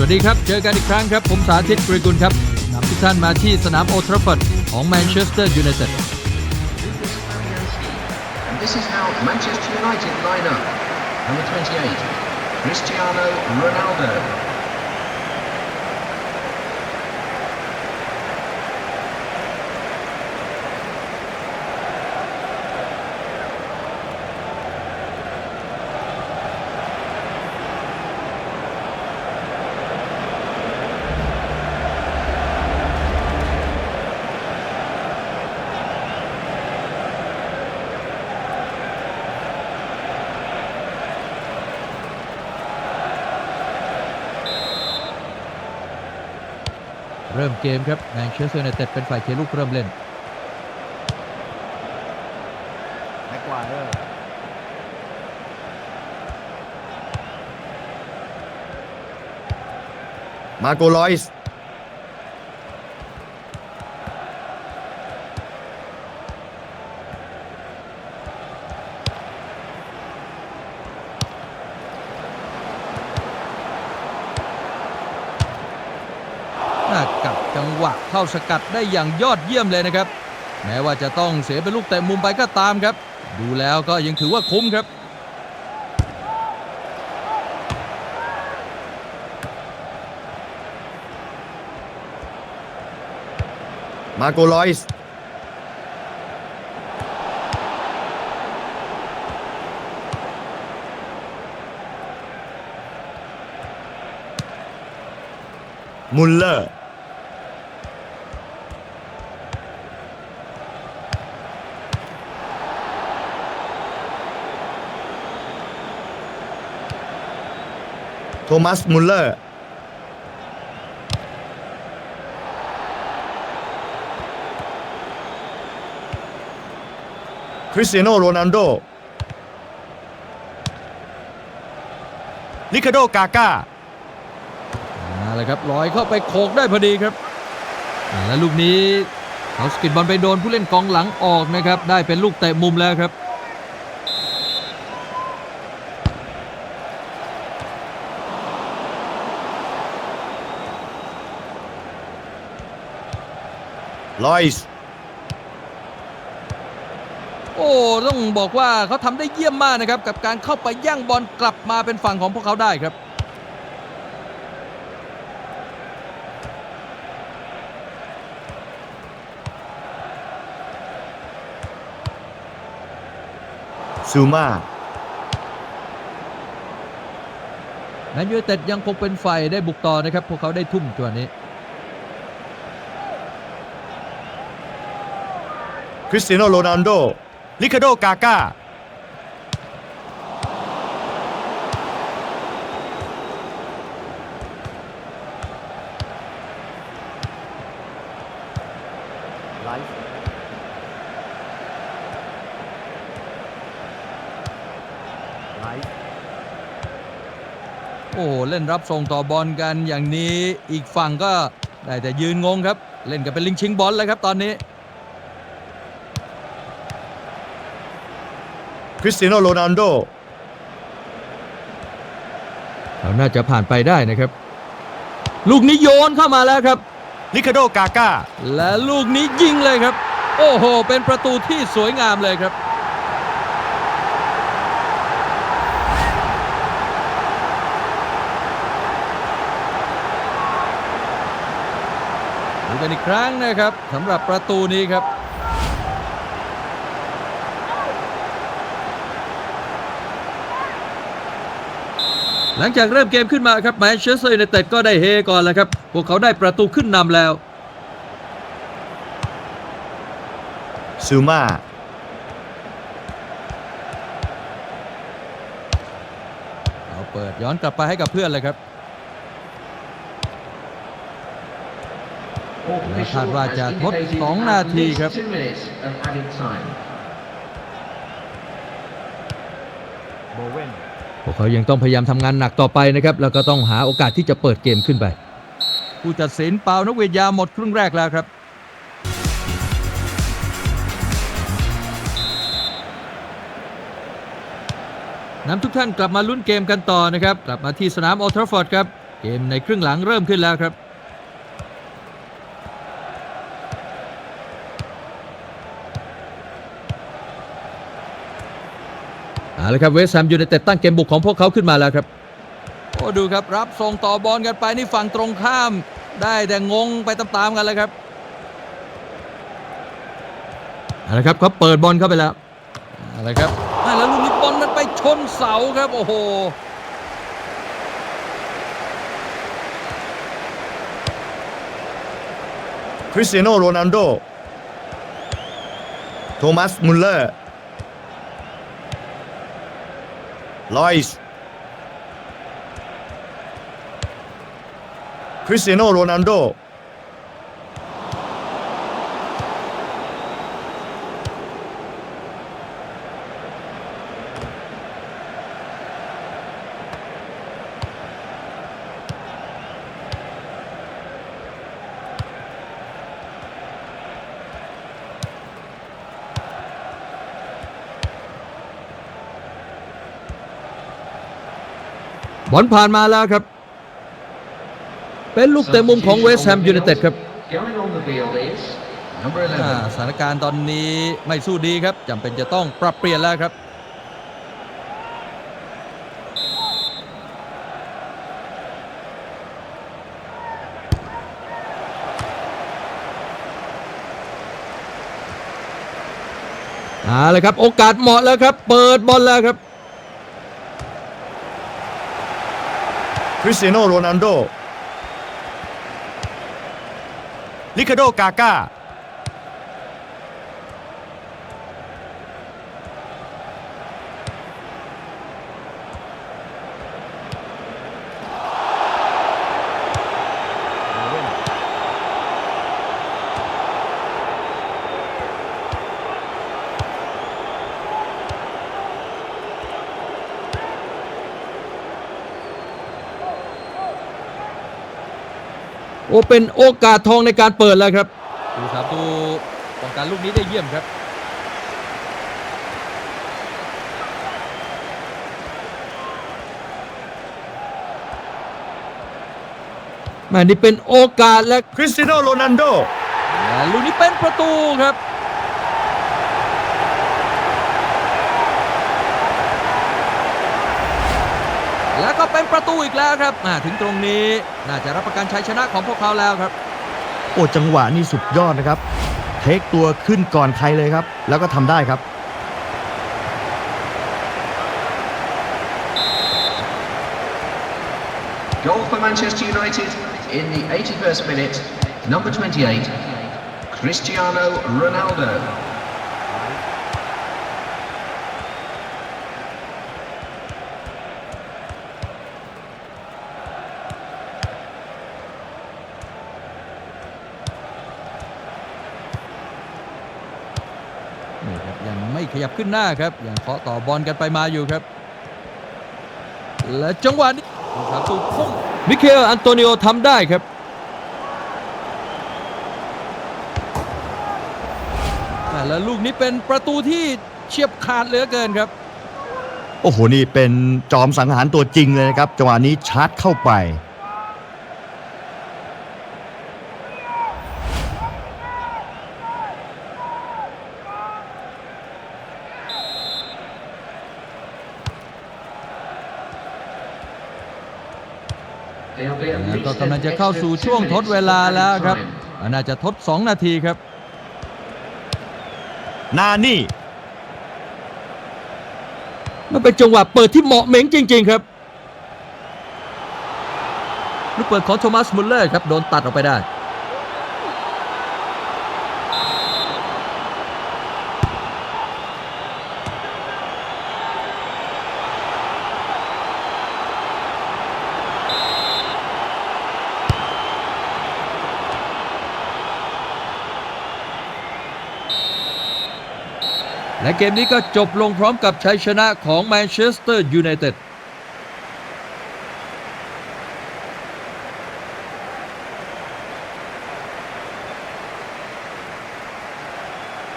วัสดีครับ เจอกันอีกครั้งครับ ผมสาธิตกรีกุลครับนำทุกท่านมาที่สนามโอทราฟอร์ดของแมนเชสเตอร์ยูไนเต็ด And this is how Manchester United line up. Number 28, Cristiano Ronaldo. เริ่มเกมครับแมนเชสเตอร์ยูไนเต็ดเป็นฝ่ายเคลียร์ลูกเริ่มเล่นแม็กควายเออร์มาโกลอยส์ กับจังหวะเข้าสกัดได้อย่างยอดเยี่ยมเลยนะครับ แม้ว่าจะต้องเสียเป็นลูกเตะมุมไปก็ตามครับ ดูแล้วก็ยังถือว่าคุ้มครับ มาโกลอยส์มุลเลอร์ ทมัสมุลเลอร์คริสเตียโนโรนัลโดลิคาโดกาก้ามาเลยครับลอยเข้าไปโขกได้พอดีครับ และลูกนี้เขาสกิดบอลไปโดนผู้เล่นกองหลังออกนะครับ ได้เป็นลูกเตะมุมแล้วครับ ลอยส์โอ้ต้องบอกว่าเขาทำได้เยี่ยมมากนะครับ กับการเข้าไปย่างบอลกลับมาเป็นฝั่งของพวกเขาได้ครับ ซูมาแมนยูไนเต็ดยังคงเป็นฝ่ายได้บุกต่อนะครับ พวกเขาได้ทุ่มจังหวะนี้ คริสเตียโนโรนัลโดลิคาโดกาก้าโอ้เล่นรับส่งต่อบอลกันอย่างนี้อีกฝั่งก็ได้แต่ยืนงงครับ เล่นกันเป็นลิงชิงบอลเลยครับตอนนี้ คริสเตียโนโรนัลโดเราน่าจะผ่านไปได้นะครับ ลูกนี้โยนเข้ามาแล้วครับลิคาโดกาก้าและลูกนี้ยิงเลยครับ โอ้โห เป็นประตูที่สวยงามเลยครับดูกันอีกครั้งนะครับสำหรับประตูนี้ครับ หลังจากเริ่มเกมขึ้นมาครับแมนเชสเตอร์ยูไนเต็ดก็ได้เฮก่อนแล้วครับ พวกเขาได้ประตูขึ้นนำแล้ว ซูมาเราเปิดย้อนกลับไปให้กับเพื่อนเลยครับ Official Card has ว่าจะทด indicated สองนา at ที least ครับ two minutes of added time. โบเวน พวกเขายังต้องพยายามทำงานหนักต่อไปนะครับ แล้วก็ต้องหาโอกาสที่จะเปิดเกมขึ้นไป ผู้ตัดสินเปล่านกเวียนยาหมดครึ่งแรกแล้วครับ นำทุกท่านกลับมาลุ้นเกมกันต่อนะครับ กลับมาที่สนามโอลด์แทราฟฟอร์ดครับ เกมในครึ่งหลังเริ่มขึ้นแล้วครับ เอา ละครับเวสต์แฮมยูไนเต็ดตั้งเกมบุกของพวกเขาขึ้นมาแล้วครับ โอ้ดูครับรับส่งต่อบอลกันไปนี่ฝั่งตรงข้าม ได้แต่งงไปตามๆกันเลยครับเอาละครับเขาเปิดบอลเข้าไปแล้วเอาละครับอ่าแล้วลูกนี้บอลมันไปชนเสาครับโอ้โหคริสเตียโนโรนัลโด โทมัสมุลเลอร์ ลอยส์คริสเตียโนโรนัลโด บอลผ่านมาแล้วครับ เป็นลูกเตะมุมของเวสต์แฮมยูไนเต็ดครับ Going on the field is number อ่า 11. สถานการณ์ตอนนี้ไม่สู้ดีครับจำเป็นจะต้องปรับเปลี่ยนแล้วครับ เอาเลยครับ โอกาสเหมาะแล้วครับ เปิดบอลแล้วครับ คริสเตียโนโรนัลโดลิคาโดกาก้า โอ้เป็นโอกาสทองในการเปิดแล้วครับ ดูครับดูป้องกันลูกนี้ได้เยี่ยมครับ แม่นี่เป็นโอกาสและคริสเตียโนโรนัลโด และลูกนี้เป็นประตูครับ แล้วก็เป็นประตูอีกแล้วครับอ่าถึงตรงนี้น่าจะรับประกันชัยชนะของพวกเขาแล้วครับ โอ้จังหวะนี่สุดยอดนะครับ เทคตัวขึ้นก่อนใครเลยครับ แล้วก็ทำได้ครับ Goal for Manchester United in the 81st minute. Number 28, Cristiano Ronaldo. นี่ครับยังไม่ขยับขึ้นหน้าครับยังเคาะต่อบอลกันไปมาอยู่ครับ และจังหวะนี้ลูกประตูพุ่งมิเคลอันโตนิโอทำได้ครับอ่าและลูกนี้เป็นประตูที่เฉียบขาดเหลือเกินครับ โอ้โหนี่เป็นจอมสังหารตัวจริงเลยนะครับจังหวะนี้ชาร์จเข้าไป They'll be at แล้ว ก็ least กำลัง an จะเข้า extra สู่ two ช่วงทด minutes เว of ลา added แล้วครับ time. อ่าน่าจะทด 2 นาทีครับ นานี่ มันเป็นจังหวะเปิดที่เหมาะเหม็งจริง ๆ ครับลูกเปิดของโทมัสมุลเลอร์ครับ โดนตัดออกไปได้ และเกมนี้ก็จบลงพร้อมกับชัยชนะของแมนเชสเตอร์ยูไนเต็ด